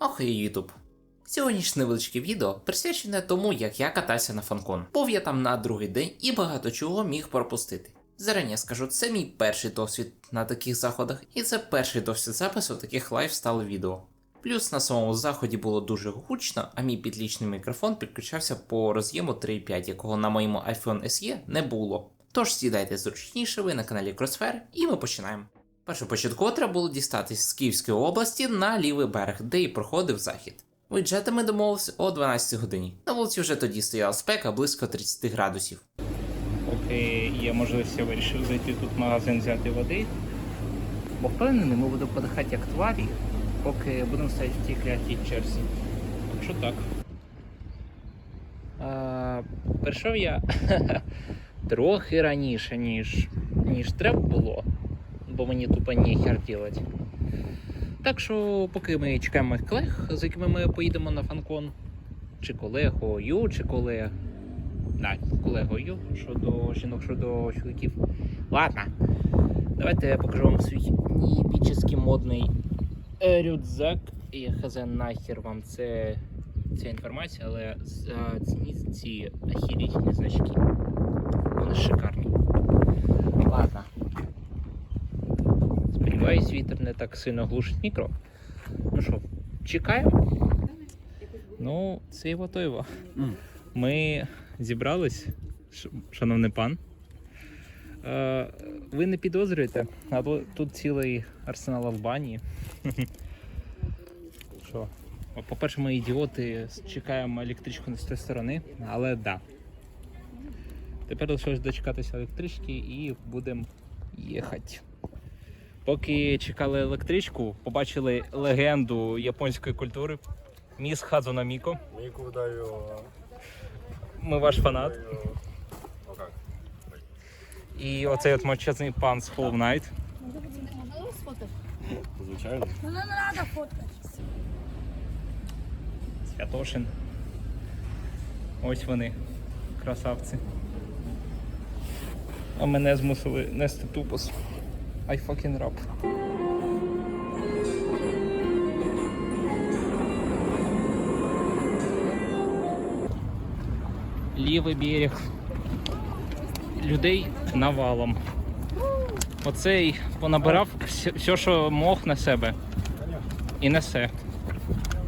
Охей, Ютуб. Сьогоднішнє невеличке відео присвячене тому, як я катався на фанкон. Був я там на другий день і багато чого міг пропустити. Зарані скажу, це мій перший досвід на таких заходах, і це перший досвід запису таких лайфстайл відео. Плюс на самому заході було дуже гучно, а мій підлічний мікрофон підключався по роз'єму 3.5, якого на моєму iPhone SE не було. Тож сідайте зручніше, ви на каналі Crossfire, і ми починаємо. Першопочатково треба було дістатись з Київської області на лівий берег, де і проходив захід. Виїжджати ми домовилися о 12 годині. На вулиці вже тоді стояла спека близько 30 градусів. Поки є можливість, я вирішив зайти тут в магазин взяти води. Бо впевнений, ми будемо подихати як тварі, поки будемо стояти в тій клятій черзі. Так що так. А, прийшов я трохи раніше, ніж, ніж треба було, бо мені тупо ніхер робити. Так що, поки ми чекаємо колег, з якими ми поїдемо на фанкон, чи колегою, чи колег. Да, колегою щодо жінок, щодо чоловіків. Ладно. Давайте я покажу вам свій епічний модний рюкзак. І хз нахер вам це, ця інформація, але зацініть ці ахірітні значки. Вони шикарні. Ладно. Сподіваюсь, вітер не так сильно глушить мікро. Ну що, чекаємо? Ну, це його то його. Ми зібрались, шановний пан. Е, ви не підозрюєте, або тут цілий арсенал Албанії. Що? По-перше, ми ідіоти чекаємо електричку з тієї сторони, але да. Тепер лишилось дочекатися електрички і будемо їхати. Поки чекали електричку, побачили легенду японської культури. Міс Хазуна Міко. Мику даю. Ми ваш фанат. как? І оцей от мовчазний пан з Hollow Knight. Ну. Звичайно. Ну, не надо фоткать. Святошин. Ось вони, красавці. А мене змусили нести тупос. I fucking rap. Лівий берег. Людей навалом. Оцей понабирав все- все, що мог на себе. І несе.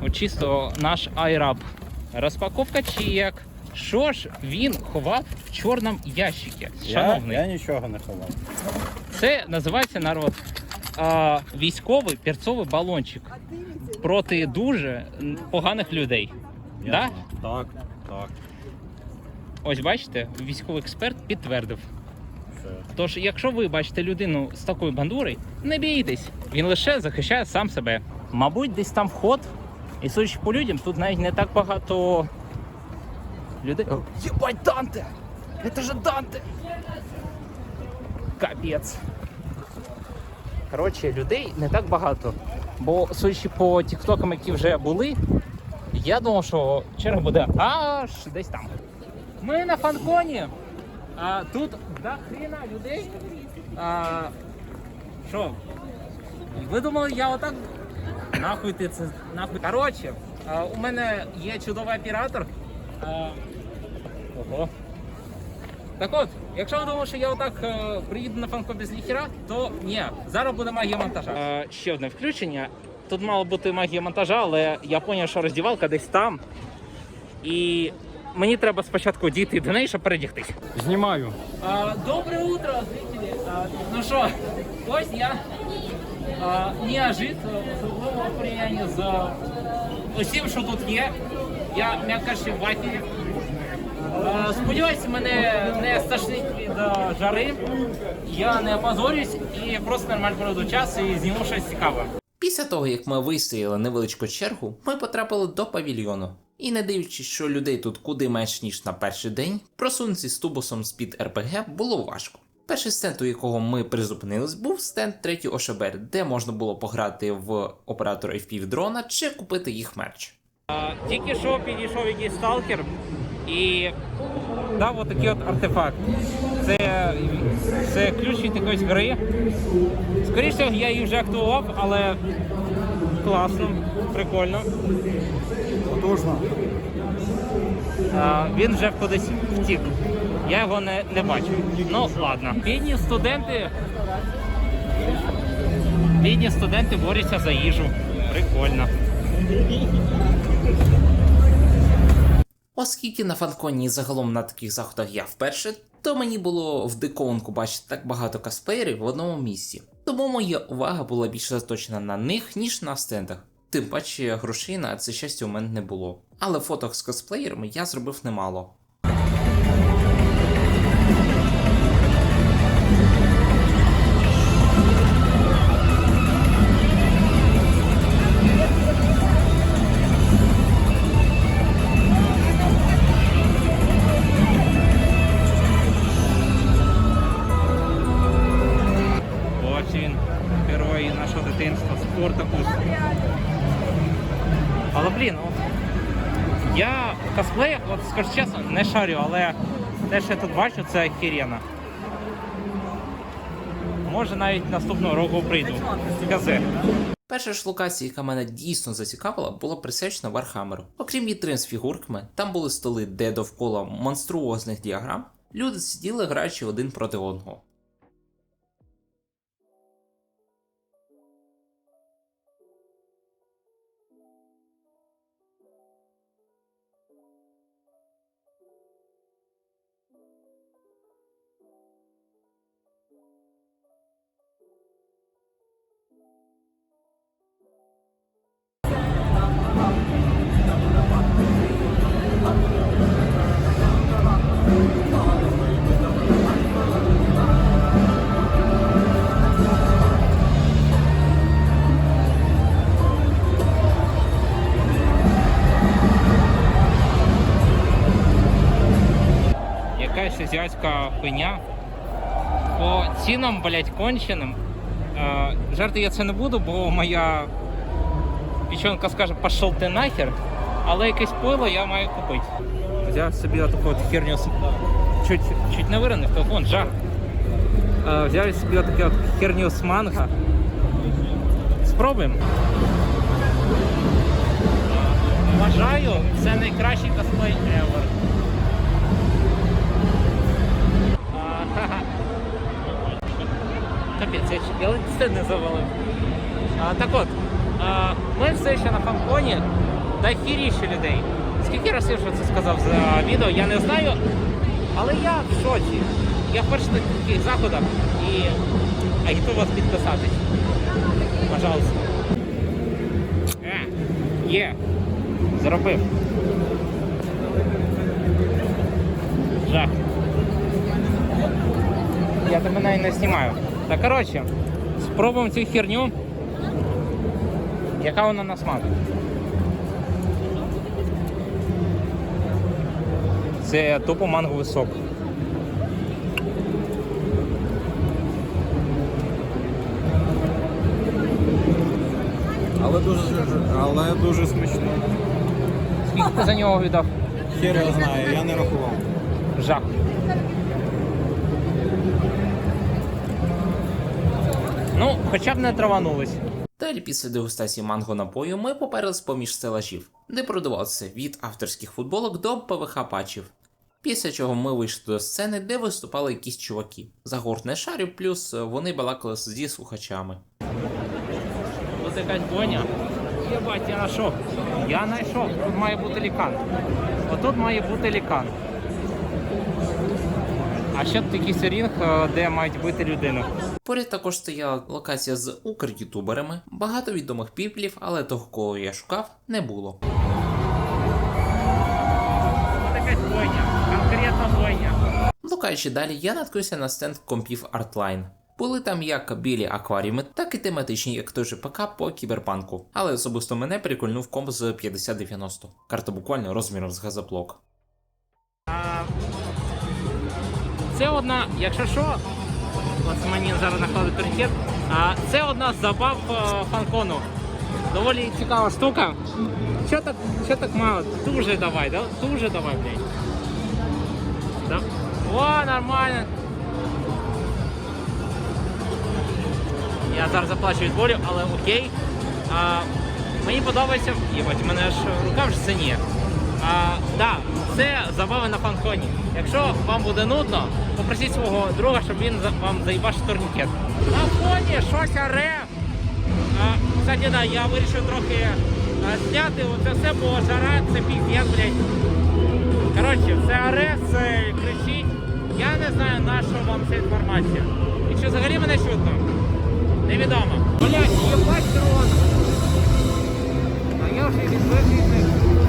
От чисто наш айраб. Розпаковка чек. Що ж він ховав в чорному ящику? Шановний, Я, я нічого не ховав. Це називається народ а, військовий перцовий балончик проти дуже поганих людей. Да? Так, так. Ось бачите, військовий експерт підтвердив. Тож, якщо ви бачите людину з такою бандурою, не бійтесь, він лише захищає сам себе. Мабуть, десь там вход, і судячи по людям, тут навіть не так багато людей. Єбать, Данте! Це ж Данте! Капець. Коротше, людей не так багато. Бо судячи по тіктокам, які вже були, я думав, що черга буде аж десь там. Ми на фанконі. А, тут до хрена людей. А, що? Ви думали, я отак? Нахуй ти це. Нахуй. Коротше, а, у мене є чудовий оператор. А, ого. Так от, якщо ви думали, що я отак е, приїду на фанко без ніхіра, то ні, зараз буде магія монтажа. Е, ще одне включення. Тут мала бути магія монтажа, але я зрозумів, що роздівалка десь там. І мені треба спочатку дійти до неї, щоб передягтись. Знімаю. А, доброе утро, зрители. А, ну що, ось я а, не ожит, особливо в порівнянні з усім, що тут є. Я, м'яко кажучи, в вафері. А, сподіваюся, мене не стошнить від жари. Я не опозорюсь і просто нормально проведу час і зніму щось цікаве. Після того, як ми вистояли невеличку чергу, ми потрапили до павільйону. І не дивлячись, що людей тут куди менш ніж на перший день, просунутися з тубусом з-під РПГ було важко. Перший стенд, у якого ми призупинились, був стенд 3 ОШБР, де можна було пограти в оператора FPV дрона чи купити їх мерч. А, Тільки що підійшов якийсь сталкер і дав отакий от артефакт. Це, це ключ від якоїсь гри. Скоріше я її вже активував, але класно, прикольно. Потужно. А, він вже кудись втік. Я його не, не бачу. Ну, ладно. Бідні студенти. Бідні студенти борються за їжу. Прикольно. Оскільки на фанконі загалом на таких заходах я вперше, то мені було в диковинку бачити так багато косплеєрів в одному місці. Тому моя увага була більше заточена на них, ніж на стендах. Тим паче грошей на це щастя у мене не було. Але фоток з косплеєрами я зробив немало. Блін, ну, я косплеї, от скажу чесно, не шарю, але те, що я тут бачу, це охеренно. Може навіть наступного року прийду. Казе. Перша ж локація, яка мене дійсно зацікавила, була присвячена Вархамеру. Окрім вітрин з фігурками, там були столи, де довкола монструозних діаграм люди сиділи граючи один проти одного. Хуйня. По цінам, блять, конченим. Е, жарти я це не буду, бо моя пічонка скаже, пішов ти нахер. Але якесь пойло я маю купити. Взяв собі отаку от херню. Чуть, чуть не виронив телефон, жах. Е, взяв собі отаку от херню з манго. Спробуємо. Вважаю, це найкращий косплей ever. Капець, я я ледь стенд не завалив. А, так от, а, ми все ще на фанконі та хіріші людей. Скільки разів вже це сказав за відео, я не знаю. Але я в шоці. Я вперше на таких заходах і агітую вас підписатись. Пожалуйста. Е, є. Зробив. Жах. Я тебе навіть не знімаю. Та коротше, спробуємо цю херню. Яка вона на смак? Це тупо манговий сок. Але дуже, але дуже смачно. Скільки ти за нього віддав? Хер я знаю, я не рахував. Жах. Ну, хоча б не траванулись. Далі після дегустації манго напою ми поперлись поміж стелажів, де продавалося від авторських футболок до ПВХ патчів. Після чого ми вийшли до сцени, де виступали якісь чуваки. Загорт не шарів, плюс е, вони балакали зі слухачами. Ось якась боня. Єбать, я знайшов. Я знайшов. Тут має бути лікан. Отут має бути лікан. А ще тут якийсь е, де мають бити людину. Поряд також стояла локація з укр-ютуберами, багато відомих піплів, але того, кого я шукав, не було. Блукаючи далі, я наткнувся на стенд компів Artline. Були там як білі акваріуми, так і тематичні, як той же ПК по кіберпанку. Але особисто мене прикольнув комп з 5090. Карта буквально розміром з газоблок. Це одна, якщо що, от мені зараз накладуть турнікет, це одна з забав е, фанкону. Доволі цікава штука. Що так, що так мало? Дуже давай, да? Дуже давай, блядь. Да? О, нормально. Я зараз заплачу від болю, але окей. А, мені подобається. Єбать, у мене аж рука в сині. А, да, це забава на фанконі. Якщо вам буде нудно, попросіть свого друга, щоб він вам заїбашив турнікет. На фоні щось оре. А, кстати, да, я вирішив трохи а, зняти оце все, бо жара це піздець, блядь. Коротше, це оре, це кричить. Я не знаю, на що вам ця інформація. І чи взагалі мене чутно? Невідомо. Блядь, єбать дрон. А я вже відвик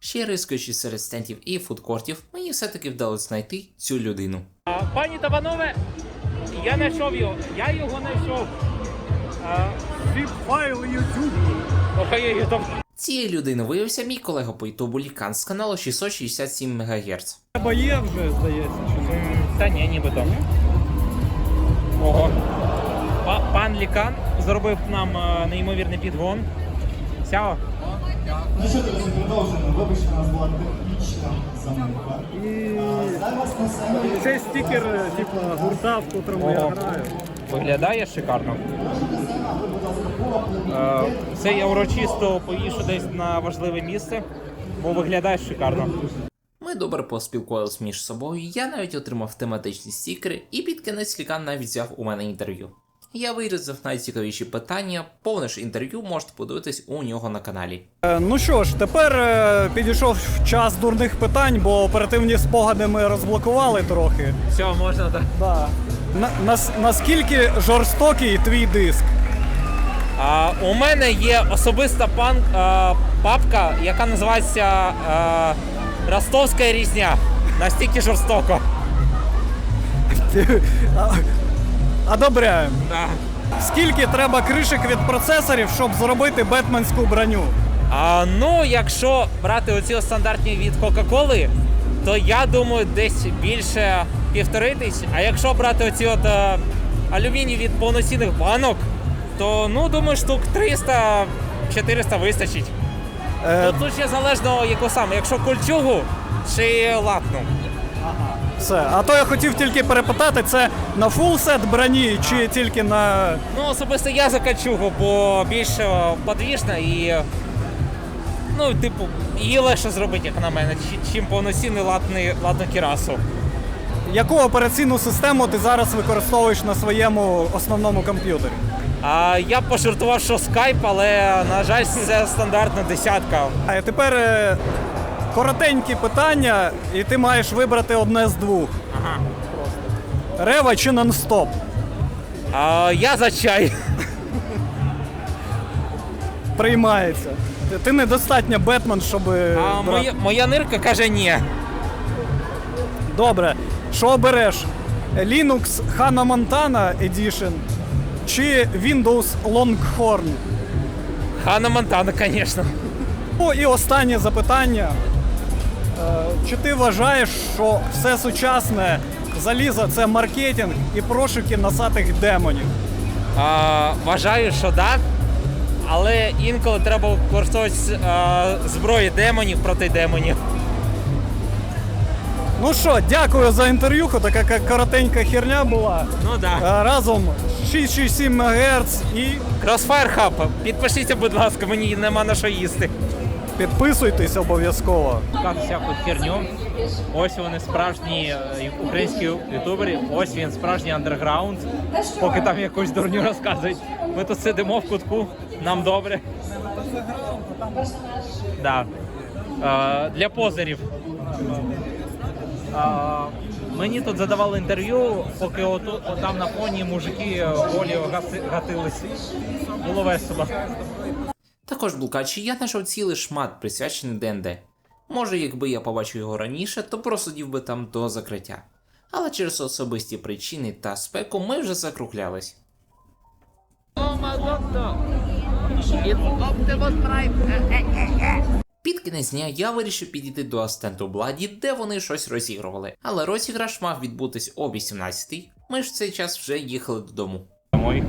Ще рискаючи серед стендів і фудкортів, мені все-таки вдалося знайти цю людину. Пані та панове, я знайшов його. Я його знайшов. Зіп файл YouTube. Цією людиною виявився мій колега по ютубу Лікан з каналу 667 МГц. Треба є вже, здається, чи ні? Та ні, нібито. Ого. Пан Лікан зробив нам е, неймовірний підгон. Сяо. Ну що, друзі, продовжуємо. Вибачте, у нас була технічна заминка. І... Зараз на сцені Це стікер, типу, гурта, в котрому я граю. Виглядає шикарно. Е, Це я урочисто повішу десь на важливе місце, бо виглядає шикарно. Ми добре поспілкувалися між собою, я навіть отримав тематичні стікери, і під кінець Лікан навіть взяв у мене інтерв'ю. Я вирізав найцікавіші питання, повне ж інтерв'ю можете подивитись у нього на каналі. Е, Ну що ж, тепер е, підійшов час дурних питань, бо оперативні спогади ми розблокували трохи. Все, можна так. Да. На, нас, наскільки жорстокий твій диск? А, у мене є особиста пан, а, папка, яка називається а, Ростовська різня. Настільки жорстоко. А- Одобряємо. Да. Скільки треба кришек від процесорів, щоб зробити бетменську броню? А, ну, якщо брати оці стандартні від Кока-Коли, то я думаю, десь більше півтори тисячі. А якщо брати оці от е, алюміній від повноцінних банок, то ну думаю, штук 300-400 вистачить. Е, Тут, ще залежно яку саме, якщо кольчугу чи латну. Все. А то я хотів тільки перепитати, це на фул сет броні чи тільки на. Ну, особисто я за кольчугу, бо більш е, подвіжна і. Ну, типу, її легше зробити, як на мене, чи- чим повноцінний латний, латну кірасу. Яку операційну систему ти зараз використовуєш на своєму основному комп'ютері? А я б пожартував, що скайп, але на жаль, це стандартна десятка. А тепер е, коротенькі питання, і ти маєш вибрати одне з двох: Ага. рева чи нон-стоп. А я за чай. Приймається. Ти, недостатньо Бетмен, щоб. А брати. моя, моя нирка каже ні. Добре. Що обереш? Linux Hannah Montana Edition чи Windows Longhorn? Хана Монтана, звісно. Ну і останнє запитання. Е, Чи ти вважаєш, що все сучасне залізо це маркетинг і прошуки носатих демонів? А, вважаю, що так. Але інколи треба використовувати а, зброї демонів проти демонів. Ну що, дякую за інтерв'юху, така коротенька херня була. Ну так. Е, Разом 667 МГц і Crossfire Hub, підпишіться, будь ласка, мені нема на що їсти. Підписуйтесь обов'язково. Шукати всяку херню. Ось вони справжні е, українські ютубери. Ось він справжній андерграунд. Поки там якусь дурню розказують. Ми тут сидимо в кутку, нам добре. Да. Е, для позерів. Е, мені тут задавали інтерв'ю, поки оту, отам на фоні мужики голі гаси- гатились. Було весело. Також в блукачі я знайшов цілий шмат присвячений ДНД. Може, якби я побачив його раніше, то просидів би там до закриття. Але через особисті причини та спеку ми вже закруглялись. Під кінець дня я вирішив підійти до Астенту Бладі, де вони щось розігрували. Але розіграш мав відбутись о 18-й. Ми ж в цей час вже їхали додому. Домой.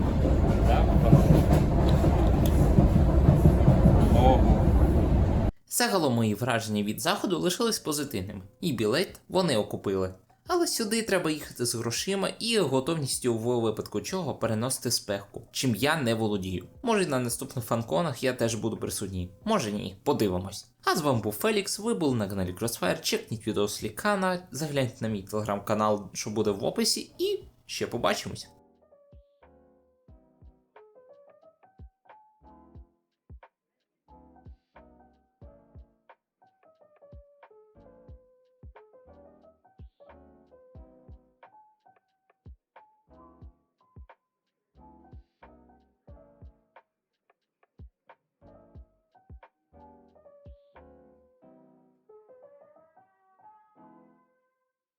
Загалом мої враження від заходу лишились позитивними, і білет вони окупили. Але сюди треба їхати з грошима і готовністю в випадку чого переносити спеку, чим я не володію. Може на наступних фанконах я теж буду присутній. Може ні, подивимось. А з вами був Фелікс, ви були на каналі Crossfire, чекніть відео з Лікана, загляньте на мій телеграм-канал, що буде в описі, і ще побачимось.